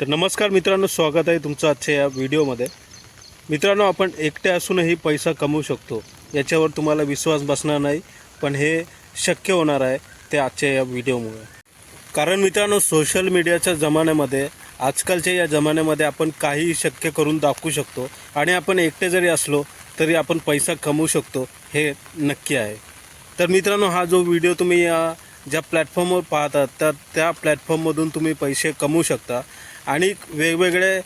तर नमस्कार मित्रांनो स्वागत आहे तुमचं आजच्या या व्हिडिओमध्ये. मित्रांनो आपण एकटे असूनही पैसा कमवू शकतो. याच्यावर तुम्हाला विश्वास बसणार नाही पण हे शक्य होणार आहे ते आजच्या या व्हिडिओमुळे. कारण मित्रांनो सोशल मीडियाच्या जमान्यामध्ये आजकालच्या या जमान्यामध्ये आपण काहीही शक्य करून दाखवू शकतो. आणि आपण एकटे जरी असलो तरी आपण पैसा कमवू शकतो हे नक्की आहे. तर मित्रांनो हा जो व्हिडिओ तुम्ही या ज्या प्लॅटफॉर्मवर पाहतात त्या त्या प्लॅटफॉर्ममधून तुम्ही पैसे कमवू शकता. आणि वेगवेगळे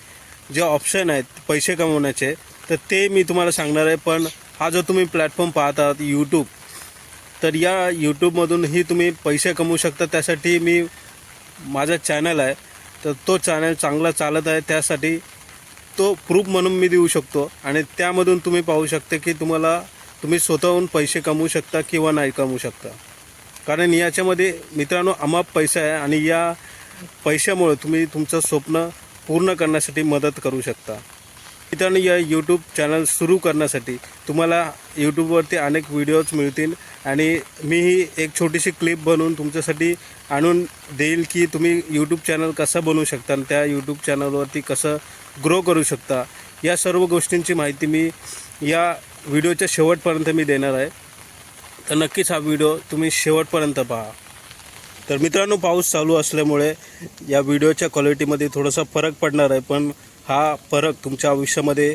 जे ऑप्शन आहेत पैसे कमवण्याचे तर ते मी तुम्हाला सांगणार आहे. पण हा जो तुम्ही प्लॅटफॉर्म पाहतात यूट्यूब तर या यूट्यूबमधूनही तुम्ही पैसे कमवू शकता. त्यासाठी मी माझा चॅनल आहे. तर तो चॅनल चांगला चालत आहे. त्यासाठी तो प्रूफ म्हणून मी देऊ शकतो. आणि त्यामधून तुम्ही पाहू शकता की तुम्हाला तुम्ही स्वतःहून पैसे कमवू शकता किंवा नाही कमवू शकता. कारण याच्यामध्ये मित्रांनो अमाप पैसा आहे आणि या पैशामुळे तुम्ही तुमचं स्वप्न पूर्ण करण्यासाठी मदत करू शकता. मित्रांनो या यूट्यूब चॅनल सुरू करण्यासाठी तुम्हाला यूट्यूबवरती अनेक व्हिडिओज मिळतील आणि मीही एक छोटीशी क्लिप बनवून तुमच्यासाठी आणून देईल की तुम्ही यूट्यूब चॅनल कसं बनवू शकता आणि त्या यूट्यूब चॅनलवरती कसं ग्रो करू शकता. या सर्व गोष्टींची माहिती मी या व्हिडिओच्या शेवटपर्यंत मी देणार आहे. तर नक्कीच हा व्हिडिओ तुम्ही शेवटपर्यंत पहा. तर मित्रांनो पाऊस चालू असल्यामुळे या व्हिडिओच्या क्वालिटीमध्ये थोडासा फरक पडणार आहे पण हा फरक तुमच्या आयुष्यामध्ये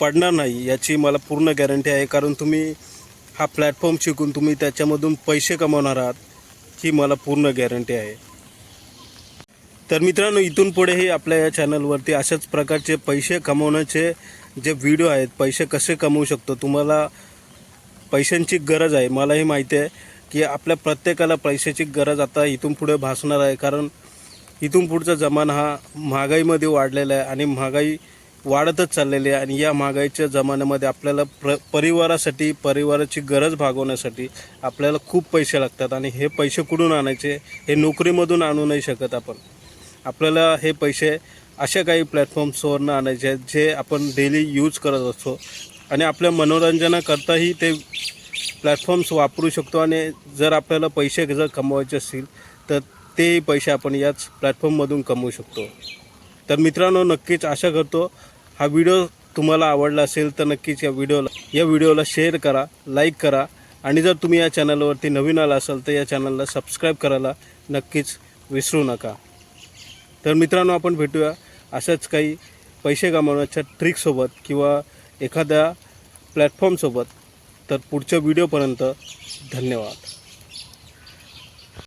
पडणार नाही याची मला पूर्ण गॅरंटी आहे. कारण तुम्ही हा प्लॅटफॉर्म शिकून तुम्ही त्याच्यामधून पैसे कमवणार आहात ही मला पूर्ण गॅरंटी आहे. तर मित्रांनो इथून पुढेही आपल्या या चॅनलवरती अशाच प्रकारचे पैसे कमवण्याचे जे व्हिडिओ आहेत पैसे कसे कमवू शकतो तुम्हाला पैशांची गरज आहे. मलाही माहिती आहे की आपल्या प्रत्येकाला पैशाची गरज आता इथून पुढे भासणार आहे. कारण इथून पुढचा जमाना हा महागाईमध्ये वाढलेला आहे आणि महागाई वाढतच चाललेली आहे. आणि या महागाईच्या जमान्यामध्ये आपल्याला प्र परिवारासाठी परिवाराची गरज भागवण्यासाठी आपल्याला खूप पैसे लागतात. आणि हे पैसे कुठून आणायचे? हे नोकरीमधून आणू नाही शकत आपण. आपल्याला हे पैसे अशा काही प्लॅटफॉर्म्सवरनं आणायचे आहेत जे आपण डेली यूज करत असतो. आणि आपल्या मनोरंजनाकरताही ते प्लॅटफॉर्म्स वापरू शकतो आणि जर आपल्याला पैसे जर कमवायचे असतील तर तेही पैसे आपण याच प्लॅटफॉर्ममधून कमवू शकतो. तर मित्रांनो नक्कीच आशा करतो हा व्हिडिओ तुम्हाला आवडला असेल तर नक्कीच या व्हिडिओला या व्हिडिओला शेअर करा लाईक करा. आणि जर तुम्ही या चॅनलवरती नवीन आला असाल तर या चॅनलला सबस्क्राईब करायला नक्कीच विसरू नका. तर मित्रांनो आपण भेटूया अशाच काही पैसे कमावण्याच्या ट्रिकसोबत किंवा एखाद्या प्लॅटफॉर्मसोबत तर पुढच्या व्हिडिओपर्यंत धन्यवाद.